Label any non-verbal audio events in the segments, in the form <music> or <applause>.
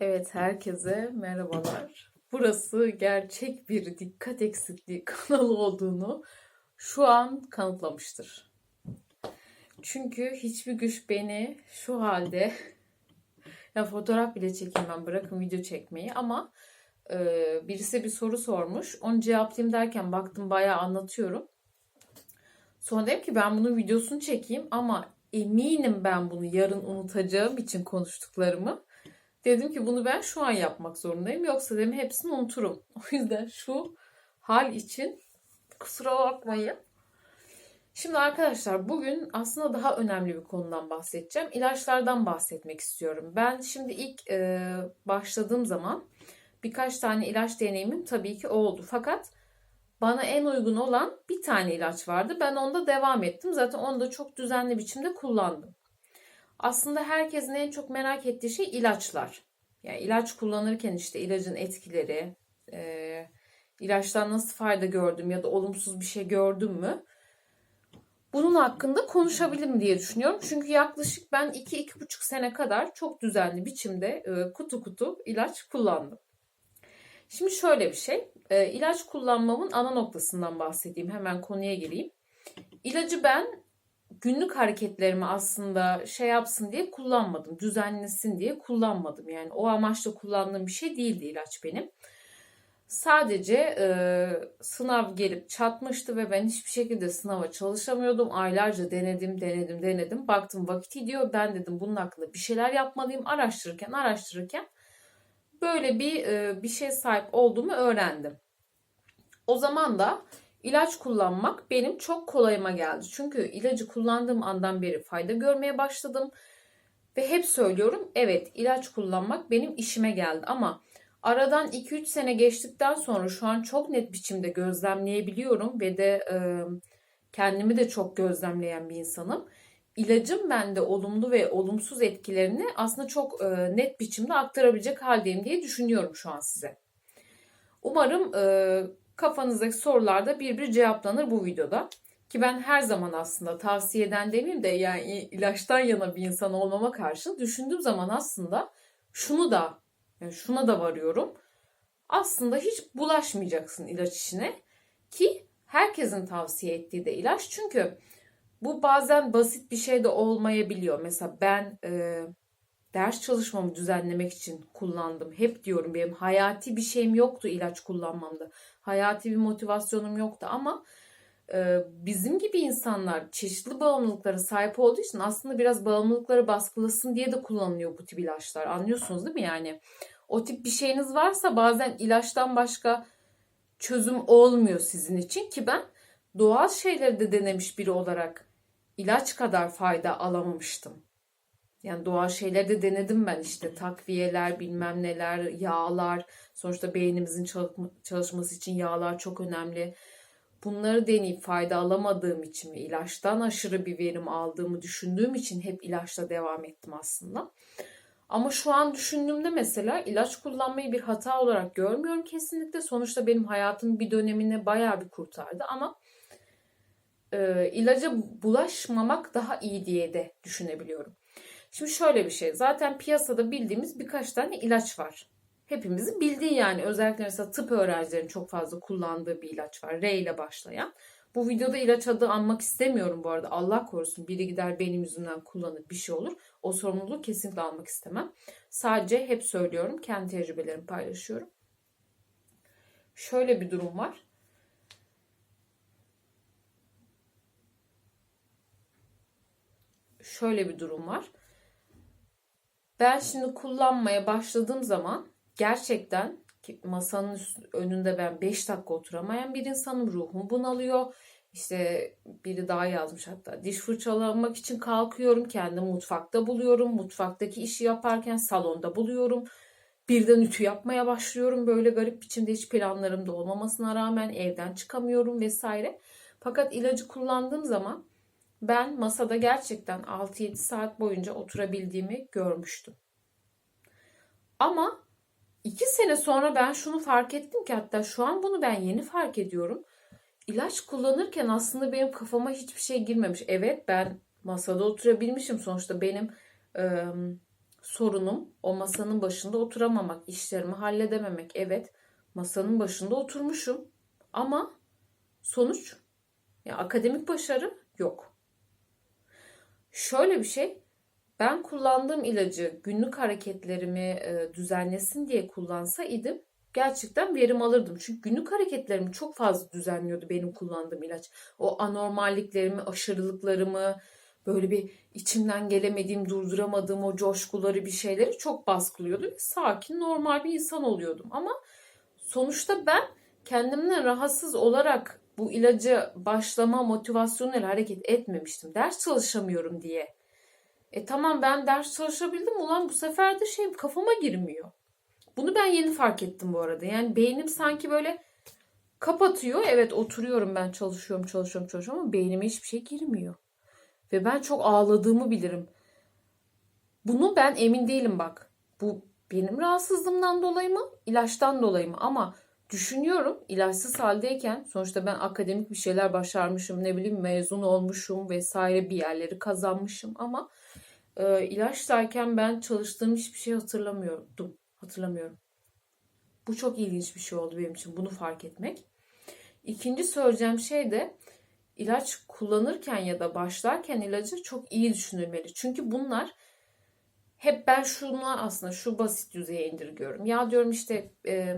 Evet, herkese merhabalar. Burası gerçek bir dikkat eksikliği <laughs> kanalı olduğunu şu an kanıtlamıştır. Çünkü hiçbir güç beni şu halde <laughs> ya fotoğraf bile çekeyim ben bırakın video çekmeyi ama e, birisi bir soru sormuş. Onu cevaplayayım derken baktım bayağı anlatıyorum. Sonra dedim ki ben bunun videosunu çekeyim ama eminim ben bunu yarın unutacağım için konuştuklarımı. Dedim ki bunu ben şu an yapmak zorundayım. Yoksa dedim hepsini unuturum. <laughs> O yüzden şu hal için kusura bakmayın. Şimdi arkadaşlar bugün aslında daha önemli bir konudan bahsedeceğim. İlaçlardan bahsetmek istiyorum. Ben şimdi ilk e, başladığım zaman birkaç tane ilaç deneyimim tabii ki oldu. Fakat bana en uygun olan bir tane ilaç vardı. Ben onda devam ettim. Zaten onu da çok düzenli biçimde kullandım. Aslında herkesin en çok merak ettiği şey ilaçlar. Yani ilaç kullanırken işte ilacın etkileri, e, ilaçtan nasıl fayda gördüm ya da olumsuz bir şey gördüm mü? Bunun hakkında konuşabilirim diye düşünüyorum. Çünkü yaklaşık ben 2-2,5 sene kadar çok düzenli biçimde e, kutu kutu ilaç kullandım. Şimdi şöyle bir şey. E, ilaç kullanmamın ana noktasından bahsedeyim. Hemen konuya gireyim. İlacı ben günlük hareketlerimi aslında şey yapsın diye kullanmadım. Düzenlesin diye kullanmadım. Yani o amaçla kullandığım bir şey değildi ilaç benim. Sadece e, sınav gelip çatmıştı ve ben hiçbir şekilde sınava çalışamıyordum. Aylarca denedim, denedim, denedim. Baktım vakit gidiyor. Ben dedim bunun hakkında bir şeyler yapmalıyım. Araştırırken, araştırırken böyle bir e, bir şey sahip olduğumu öğrendim. O zaman da ilaç kullanmak benim çok kolayıma geldi. Çünkü ilacı kullandığım andan beri fayda görmeye başladım. Ve hep söylüyorum evet ilaç kullanmak benim işime geldi ama aradan 2-3 sene geçtikten sonra şu an çok net biçimde gözlemleyebiliyorum ve de e, kendimi de çok gözlemleyen bir insanım. İlacın bende olumlu ve olumsuz etkilerini aslında çok e, net biçimde aktarabilecek haldeyim diye düşünüyorum şu an size. Umarım e, kafanızdaki sorular bir bir cevaplanır bu videoda. Ki ben her zaman aslında tavsiyeden demeyeyim de yani ilaçtan yana bir insan olmama karşı düşündüğüm zaman aslında şunu da yani şuna da varıyorum. Aslında hiç bulaşmayacaksın ilaç işine ki herkesin tavsiye ettiği de ilaç. Çünkü bu bazen basit bir şey de olmayabiliyor. Mesela ben e, ders çalışmamı düzenlemek için kullandım. Hep diyorum benim hayati bir şeyim yoktu ilaç kullanmamda. Hayati bir motivasyonum yoktu ama e, bizim gibi insanlar çeşitli bağımlılıklara sahip olduğu için aslında biraz bağımlılıkları baskılasın diye de kullanılıyor bu tip ilaçlar. Anlıyorsunuz değil mi yani? O tip bir şeyiniz varsa bazen ilaçtan başka çözüm olmuyor sizin için ki ben doğal şeyleri de denemiş biri olarak ilaç kadar fayda alamamıştım. Yani doğal şeyleri de denedim ben işte takviyeler bilmem neler yağlar sonuçta beynimizin çalışması için yağlar çok önemli. Bunları deneyip fayda alamadığım için ve ilaçtan aşırı bir verim aldığımı düşündüğüm için hep ilaçla devam ettim aslında. Ama şu an düşündüğümde mesela ilaç kullanmayı bir hata olarak görmüyorum kesinlikle. Sonuçta benim hayatımın bir dönemini bayağı bir kurtardı ama e, ilaca bulaşmamak daha iyi diye de düşünebiliyorum. Şimdi şöyle bir şey. Zaten piyasada bildiğimiz birkaç tane ilaç var. Hepimizin bildiği yani özellikle mesela tıp öğrencilerinin çok fazla kullandığı bir ilaç var. R ile başlayan. Bu videoda ilaç adı anmak istemiyorum bu arada. Allah korusun biri gider benim yüzümden kullanır bir şey olur. O sorumluluğu kesinlikle almak istemem. Sadece hep söylüyorum. Kendi tecrübelerimi paylaşıyorum. Şöyle bir durum var. Şöyle bir durum var. Ben şimdi kullanmaya başladığım zaman gerçekten masanın önünde ben 5 dakika oturamayan bir insanım. Ruhum bunalıyor. İşte biri daha yazmış hatta diş fırçalamak için kalkıyorum. Kendimi mutfakta buluyorum. Mutfaktaki işi yaparken salonda buluyorum. Birden ütü yapmaya başlıyorum. Böyle garip biçimde hiç planlarımda olmamasına rağmen evden çıkamıyorum vesaire. Fakat ilacı kullandığım zaman ben masada gerçekten 6-7 saat boyunca oturabildiğimi görmüştüm. Ama 2 sene sonra ben şunu fark ettim ki hatta şu an bunu ben yeni fark ediyorum. İlaç kullanırken aslında benim kafama hiçbir şey girmemiş. Evet ben masada oturabilmişim sonuçta benim e, sorunum o masanın başında oturamamak, işlerimi halledememek. Evet, masanın başında oturmuşum ama sonuç ya akademik başarı yok. Şöyle bir şey, ben kullandığım ilacı günlük hareketlerimi e, düzenlesin diye kullansa idim gerçekten verim alırdım. Çünkü günlük hareketlerimi çok fazla düzenliyordu benim kullandığım ilaç. O anormalliklerimi, aşırılıklarımı, böyle bir içimden gelemediğim, durduramadığım o coşkuları bir şeyleri çok baskılıyordu. Sakin, normal bir insan oluyordum. Ama sonuçta ben kendimden rahatsız olarak bu ilacı başlama motivasyonuyla hareket etmemiştim. Ders çalışamıyorum diye. E tamam ben ders çalışabildim ulan bu sefer de şey kafama girmiyor. Bunu ben yeni fark ettim bu arada. Yani beynim sanki böyle kapatıyor. Evet oturuyorum ben çalışıyorum çalışıyorum çalışıyorum ama beynime hiçbir şey girmiyor. Ve ben çok ağladığımı bilirim. Bunu ben emin değilim bak. Bu benim rahatsızlığımdan dolayı mı, ilaçtan dolayı mı? Ama düşünüyorum ilaçsız haldeyken sonuçta ben akademik bir şeyler başarmışım, ne bileyim mezun olmuşum vesaire bir yerleri kazanmışım ama e, ilaçtayken ben çalıştığım hiçbir şey hatırlamıyordum. Hatırlamıyorum. Bu çok ilginç bir şey oldu benim için bunu fark etmek. İkinci söyleyeceğim şey de ilaç kullanırken ya da başlarken ilacı çok iyi düşünülmeli. Çünkü bunlar hep ben şunu aslında şu basit düzeye indirgiyorum. Ya diyorum işte e,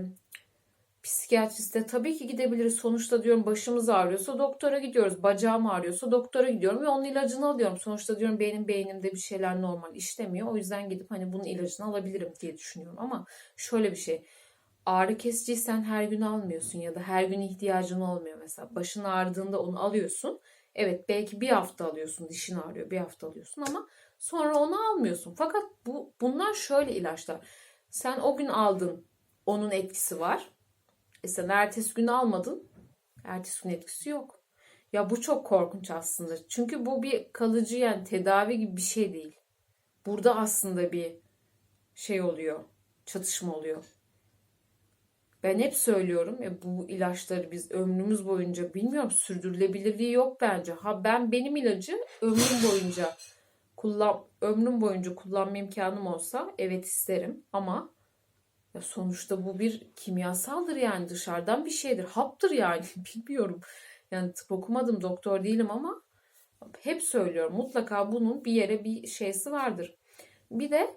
psikiyatriste tabii ki gidebiliriz. Sonuçta diyorum başımız ağrıyorsa doktora gidiyoruz. Bacağım ağrıyorsa doktora gidiyorum ve onun ilacını alıyorum. Sonuçta diyorum benim beynimde bir şeyler normal işlemiyor. O yüzden gidip hani bunun ilacını alabilirim diye düşünüyorum. Ama şöyle bir şey. Ağrı kesiciysen her gün almıyorsun ya da her gün ihtiyacın olmuyor mesela. Başın ağrıdığında onu alıyorsun. Evet belki bir hafta alıyorsun dişin ağrıyor bir hafta alıyorsun ama sonra onu almıyorsun. Fakat bu bunlar şöyle ilaçlar. Sen o gün aldın onun etkisi var. E sen ertesi gün almadın. Ertesi gün etkisi yok. Ya bu çok korkunç aslında. Çünkü bu bir kalıcı yani tedavi gibi bir şey değil. Burada aslında bir şey oluyor. Çatışma oluyor. Ben hep söylüyorum ya bu ilaçları biz ömrümüz boyunca bilmiyorum sürdürülebilirliği yok bence. Ha ben benim ilacı ömrüm boyunca kullan ömrüm boyunca kullanma imkanım olsa evet isterim ama ya sonuçta bu bir kimyasaldır yani dışarıdan bir şeydir. Haptır yani <laughs> bilmiyorum. Yani tıp okumadım doktor değilim ama hep söylüyorum mutlaka bunun bir yere bir şeysi vardır. Bir de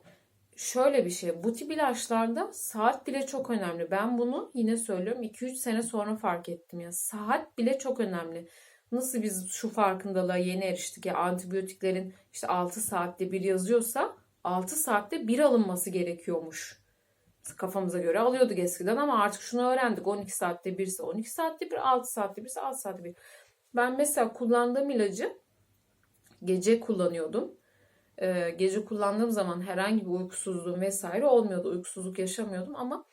şöyle bir şey bu tip ilaçlarda saat bile çok önemli. Ben bunu yine söylüyorum 2-3 sene sonra fark ettim ya. Saat bile çok önemli. Nasıl biz şu farkındalığa yeni eriştik ya antibiyotiklerin işte 6 saatte bir yazıyorsa 6 saatte bir alınması gerekiyormuş kafamıza göre alıyorduk eskiden ama artık şunu öğrendik. 12 saatte birse 12 saatte bir, 6 saatte birse 6 saatte bir. Ben mesela kullandığım ilacı gece kullanıyordum. Ee, gece kullandığım zaman herhangi bir uykusuzluğum vesaire olmuyordu. Uykusuzluk yaşamıyordum ama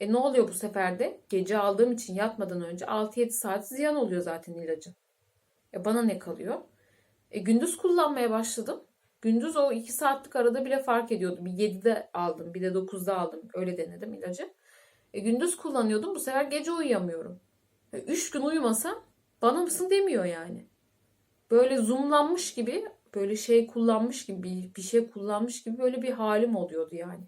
e, ne oluyor bu sefer de? Gece aldığım için yatmadan önce 6-7 saat ziyan oluyor zaten ilacın. E, bana ne kalıyor? E, gündüz kullanmaya başladım. Gündüz o 2 saatlik arada bile fark ediyordu. Bir 7'de aldım bir de 9'da aldım. Öyle denedim ilacı. E, gündüz kullanıyordum bu sefer gece uyuyamıyorum. 3 e, gün uyumasam bana mısın demiyor yani. Böyle zoomlanmış gibi böyle şey kullanmış gibi bir, şey kullanmış gibi böyle bir halim oluyordu yani.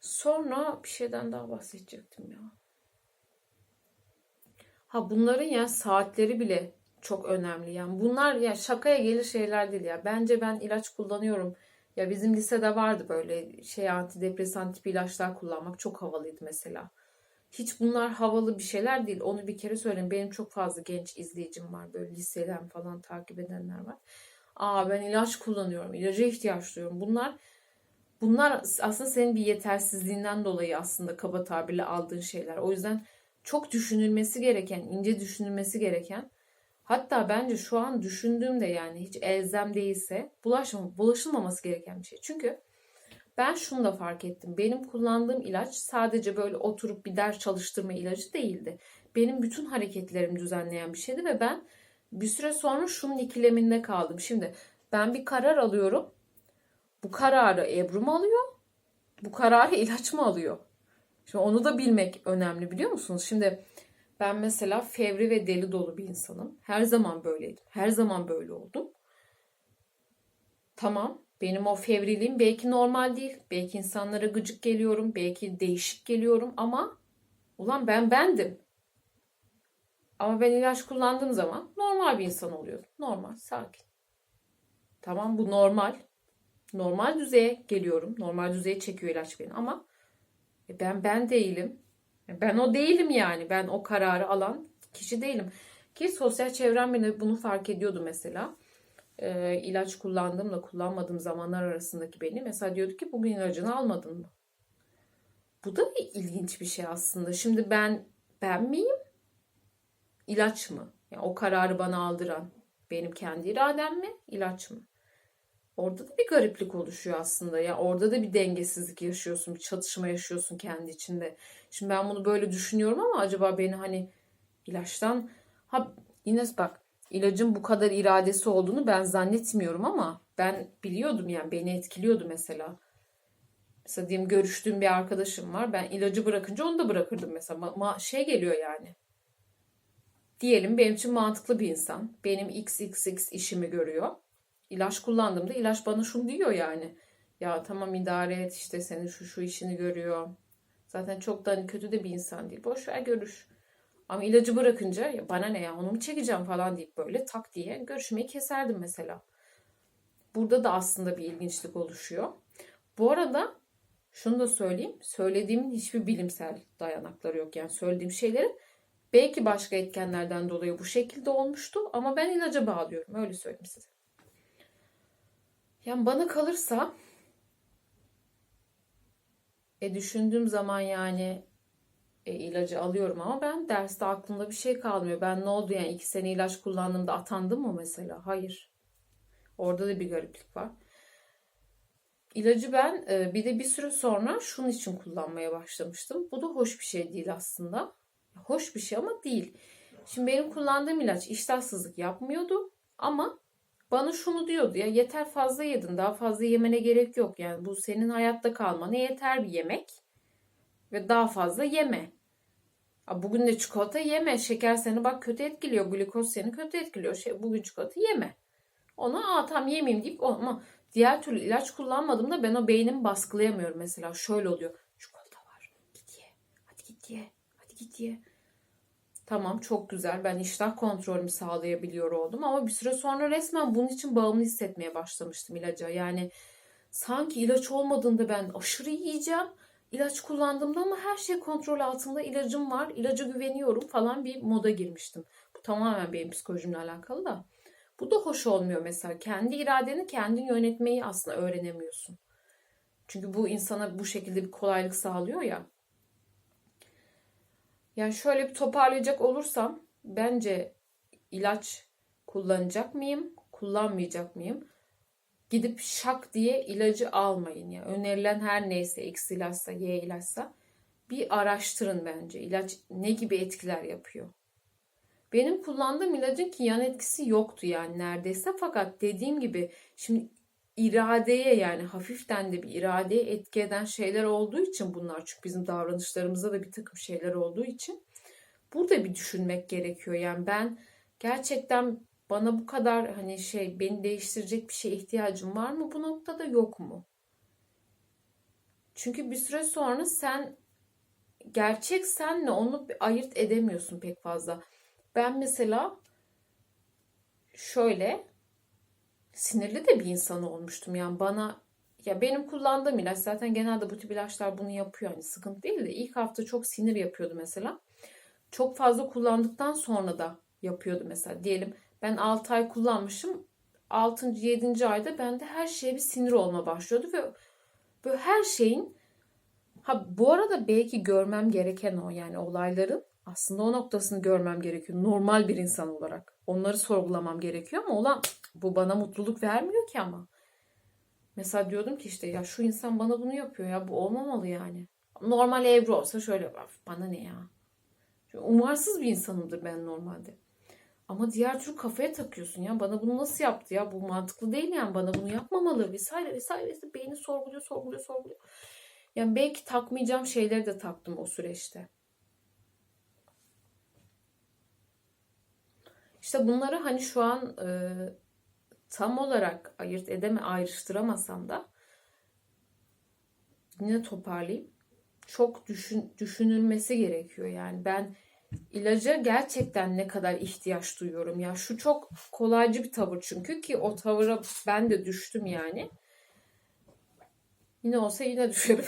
Sonra bir şeyden daha bahsedecektim ya. Ha bunların ya saatleri bile çok önemli. Yani bunlar ya şakaya gelir şeyler değil ya. Bence ben ilaç kullanıyorum. Ya bizim lisede vardı böyle şey antidepresan tipi ilaçlar kullanmak çok havalıydı mesela. Hiç bunlar havalı bir şeyler değil. Onu bir kere söyleyeyim. Benim çok fazla genç izleyicim var. Böyle liseden falan takip edenler var. Aa ben ilaç kullanıyorum. İlaca ihtiyaç duyuyorum. Bunlar bunlar aslında senin bir yetersizliğinden dolayı aslında kaba tabirle aldığın şeyler. O yüzden çok düşünülmesi gereken, ince düşünülmesi gereken Hatta bence şu an düşündüğümde yani hiç elzem değilse bulaşma, bulaşılmaması gereken bir şey. Çünkü ben şunu da fark ettim. Benim kullandığım ilaç sadece böyle oturup bir ders çalıştırma ilacı değildi. Benim bütün hareketlerimi düzenleyen bir şeydi ve ben bir süre sonra şunun ikileminde kaldım. Şimdi ben bir karar alıyorum. Bu kararı Ebru mu alıyor? Bu kararı <laughs> ilaç mı alıyor? Şimdi onu da bilmek önemli biliyor musunuz? Şimdi ben mesela fevri ve deli dolu bir insanım. Her zaman böyleydim. Her zaman böyle oldum. Tamam. Benim o fevriliğim belki normal değil. Belki insanlara gıcık geliyorum. Belki değişik geliyorum ama ulan ben bendim. Ama ben ilaç kullandığım zaman normal bir insan oluyorum. Normal, sakin. Tamam bu normal. Normal düzeye geliyorum. Normal düzeye çekiyor ilaç beni ama e, ben ben değilim. E, Ben o değilim yani. Ben o kararı alan kişi değilim. Ki sosyal çevrem bile bunu fark ediyordu mesela. Ee, ilaç kullandığımla kullanmadığım zamanlar arasındaki beni. Mesela diyordu ki bugün ilacını almadın mı? Bu da ilginç bir şey aslında. Şimdi ben ben miyim? İlaç mı? Yani o kararı bana aldıran benim kendi iradem mi? İlaç mı? Orada da bir gariplik oluşuyor aslında. Ya orada da bir dengesizlik yaşıyorsun, bir çatışma yaşıyorsun kendi içinde. Şimdi ben bunu böyle düşünüyorum ama acaba beni hani ilaçtan ha yine bak ilacın bu kadar iradesi olduğunu ben zannetmiyorum ama ben biliyordum yani beni etkiliyordu mesela. Mesela diyelim görüştüğüm bir arkadaşım var. Ben ilacı bırakınca onu da bırakırdım mesela. Ma- şey geliyor yani. Diyelim benim için mantıklı bir insan. Benim XXX işimi görüyor. İlaç kullandığımda ilaç bana şunu diyor yani. Ya tamam idare et işte senin şu şu işini görüyor. Zaten çok da hani kötü de bir insan değil. Boş ver görüş. Ama ilacı bırakınca ya bana ne ya onu mu çekeceğim falan deyip böyle tak diye görüşmeyi keserdim mesela. Burada da aslında bir ilginçlik oluşuyor. Bu arada şunu da söyleyeyim. Söylediğimin hiçbir bilimsel dayanakları yok. Yani söylediğim şeylerin belki başka etkenlerden dolayı bu şekilde olmuştu ama ben ilaca bağlıyorum. Öyle söyleyeyim size. Yani bana kalırsa e düşündüğüm zaman yani e, ilacı alıyorum ama ben derste aklımda bir şey kalmıyor. Ben ne oldu yani iki sene ilaç kullandığımda atandım mı mesela? Hayır. Orada da bir gariplik var. İlacı ben e, bir de bir süre sonra şunun için kullanmaya başlamıştım. Bu da hoş bir şey değil aslında. Hoş bir şey ama değil. Şimdi benim kullandığım ilaç iştahsızlık yapmıyordu ama bana şunu diyordu ya yeter fazla yedin daha fazla yemene gerek yok. Yani bu senin hayatta kalmana yeter bir yemek ve daha fazla yeme. Bugün de çikolata yeme. Şeker seni bak kötü etkiliyor. Glikoz seni kötü etkiliyor. Şey, bugün çikolata yeme. Ona aa tam yemeyeyim deyip ama diğer türlü ilaç kullanmadığımda ben o beynimi baskılayamıyorum mesela. Şöyle oluyor. Çikolata var. Git ye. Hadi git ye. Hadi git ye. Tamam çok güzel. Ben iştah kontrolümü sağlayabiliyor oldum ama bir süre sonra resmen bunun için bağımlı hissetmeye başlamıştım ilaca. Yani sanki ilaç olmadığında ben aşırı yiyeceğim. İlaç kullandığımda ama her şey kontrol altında ilacım var. ilaca güveniyorum falan bir moda girmiştim. Bu tamamen benim psikolojimle alakalı da. Bu da hoş olmuyor mesela. Kendi iradeni kendin yönetmeyi aslında öğrenemiyorsun. Çünkü bu insana bu şekilde bir kolaylık sağlıyor ya. Yani şöyle bir toparlayacak olursam bence ilaç kullanacak mıyım, kullanmayacak mıyım? Gidip şak diye ilacı almayın ya. Önerilen her neyse X ilaçsa, Y ilaçsa bir araştırın bence. İlaç ne gibi etkiler yapıyor? Benim kullandığım ilacın ki yan etkisi yoktu yani neredeyse. Fakat dediğim gibi şimdi iradeye yani hafiften de bir iradeye etki eden şeyler olduğu için bunlar çünkü bizim davranışlarımızda da bir takım şeyler olduğu için burada bir düşünmek gerekiyor. Yani ben gerçekten bana bu kadar hani şey beni değiştirecek bir şeye ihtiyacım var mı bu noktada yok mu? Çünkü bir süre sonra sen gerçek senle onu ayırt edemiyorsun pek fazla. Ben mesela şöyle sinirli de bir insan olmuştum. Yani bana ya benim kullandığım ilaç zaten genelde bu tip ilaçlar bunu yapıyor. Hani sıkıntı değil de ilk hafta çok sinir yapıyordu mesela. Çok fazla kullandıktan sonra da yapıyordu mesela. Diyelim ben 6 ay kullanmışım. 6. 7. ayda bende her şeye bir sinir olma başlıyordu ve böyle her şeyin ha bu arada belki görmem gereken o yani olayların aslında o noktasını görmem gerekiyor. Normal bir insan olarak. Onları sorgulamam gerekiyor ama olan bu bana mutluluk vermiyor ki ama. Mesela diyordum ki işte ya şu insan bana bunu yapıyor ya bu olmamalı yani. Normal Ebru olsa şöyle bana ne ya. Çünkü umarsız bir insanımdır ben normalde. Ama diğer türlü kafaya takıyorsun ya bana bunu nasıl yaptı ya bu mantıklı değil yani bana bunu yapmamalı vesaire vesaire. vesaire. Beyni sorguluyor sorguluyor sorguluyor. Yani belki takmayacağım şeyleri de taktım o süreçte. İşte bunları hani şu an e, tam olarak ayırt edeme ayrıştıramasam da yine toparlayayım. Çok düşün, düşünülmesi gerekiyor yani. Ben ilaca gerçekten ne kadar ihtiyaç duyuyorum ya. Şu çok kolaycı bir tavır çünkü ki o tavıra ben de düştüm yani. Yine olsa yine düşerim.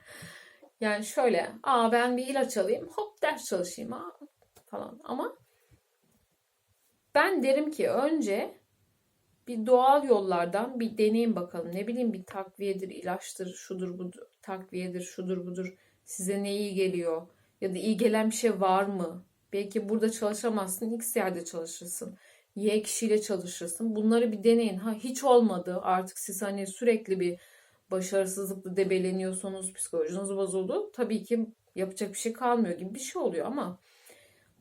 <laughs> yani şöyle, aa ben bir ilaç alayım, hop ders çalışayım aa, falan. Ama ben derim ki önce bir doğal yollardan bir deneyin bakalım. Ne bileyim bir takviyedir, ilaçtır, şudur budur, takviyedir, şudur budur. Size ne iyi geliyor? Ya da iyi gelen bir şey var mı? Belki burada çalışamazsın, X yerde çalışırsın. Y kişiyle çalışırsın. Bunları bir deneyin. Ha hiç olmadı. Artık siz hani sürekli bir başarısızlıkla debeleniyorsunuz, psikolojiniz bozuldu. Tabii ki yapacak bir şey kalmıyor gibi bir şey oluyor ama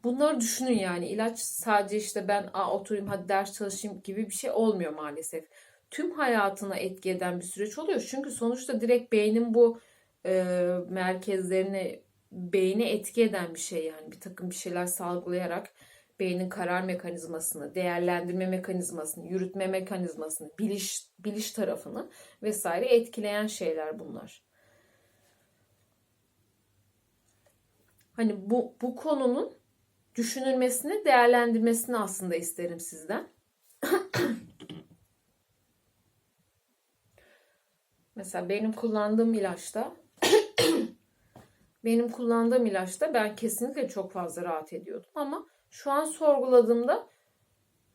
bunları düşünün yani. İlaç sadece işte ben a oturayım hadi ders çalışayım gibi bir şey olmuyor maalesef. Tüm hayatına etki eden bir süreç oluyor. Çünkü sonuçta direkt beynin bu e, merkezlerine beyni etki eden bir şey yani bir takım bir şeyler salgılayarak beynin karar mekanizmasını, değerlendirme mekanizmasını, yürütme mekanizmasını, biliş biliş tarafını vesaire etkileyen şeyler bunlar. Hani bu bu konunun düşünülmesini, değerlendirmesini aslında isterim sizden. <coughs> Mesela benim kullandığım ilaçta <coughs> benim kullandığım ilaçta ben kesinlikle çok fazla rahat ediyordum ama şu an sorguladığımda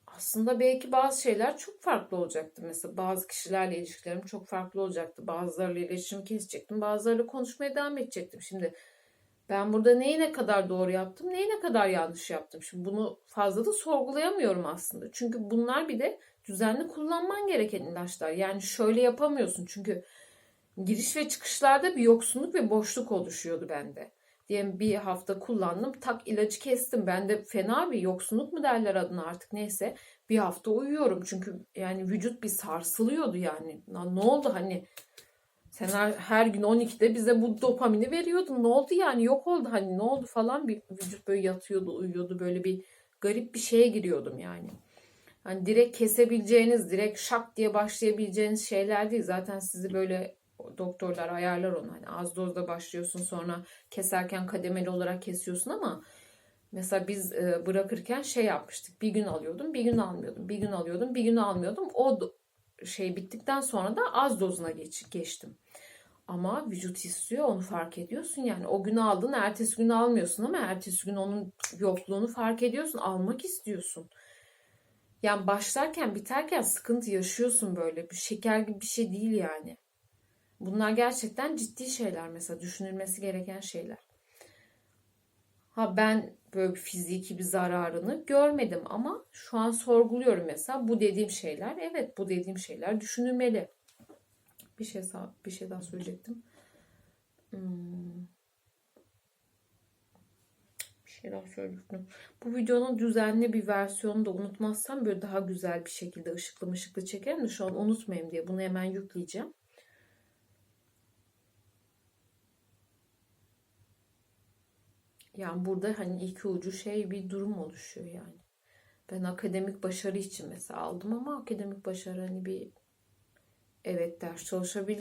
aslında belki bazı şeyler çok farklı olacaktı. Mesela bazı kişilerle ilişkilerim çok farklı olacaktı. Bazılarıyla iletişim kesecektim. Bazılarıyla konuşmaya devam edecektim. Şimdi ben burada neyi ne kadar doğru yaptım, neyi ne kadar yanlış yaptım. Şimdi bunu fazla da sorgulayamıyorum aslında. Çünkü bunlar bir de düzenli kullanman gereken ilaçlar. Yani şöyle yapamıyorsun. Çünkü giriş ve çıkışlarda bir yoksunluk ve boşluk oluşuyordu bende. Diyelim bir hafta kullandım tak ilacı kestim. Ben de fena bir yoksunluk mu derler adına artık neyse. Bir hafta uyuyorum çünkü yani vücut bir sarsılıyordu yani. Ne oldu hani sen her, her gün 12'de bize bu dopamini veriyordun. Ne oldu yani yok oldu hani ne oldu falan bir vücut böyle yatıyordu uyuyordu böyle bir garip bir şeye giriyordum yani. Hani direkt kesebileceğiniz, direkt şak diye başlayabileceğiniz şeyler değil. Zaten sizi böyle doktorlar ayarlar onu. Hani az dozda başlıyorsun sonra keserken kademeli olarak kesiyorsun ama mesela biz e, bırakırken şey yapmıştık. Bir gün alıyordum, bir gün almıyordum. Bir gün alıyordum, bir gün almıyordum. O şey bittikten sonra da az dozuna geç, geçtim. Ama vücut istiyor onu fark ediyorsun yani. O gün aldın ertesi gün almıyorsun ama ertesi gün onun yokluğunu fark ediyorsun. Almak istiyorsun. Yani başlarken biterken sıkıntı yaşıyorsun böyle. Bir şeker gibi bir şey değil yani. Bunlar gerçekten ciddi şeyler mesela düşünülmesi gereken şeyler. Ha ben böyle bir fiziki bir zararını görmedim ama şu an sorguluyorum mesela bu dediğim şeyler evet bu dediğim şeyler düşünülmeli. Bir şey bir şey daha söyleyecektim. Hmm. Bir şey daha söyleyecektim. Bu videonun düzenli bir versiyonu da unutmazsam böyle daha güzel bir şekilde ışıklı mışıklı çekerim de şu an unutmayayım diye bunu hemen yükleyeceğim. Yani burada hani iki ucu şey bir durum oluşuyor yani. Ben akademik başarı için mesela aldım ama akademik başarı hani bir evet ders çalışabilir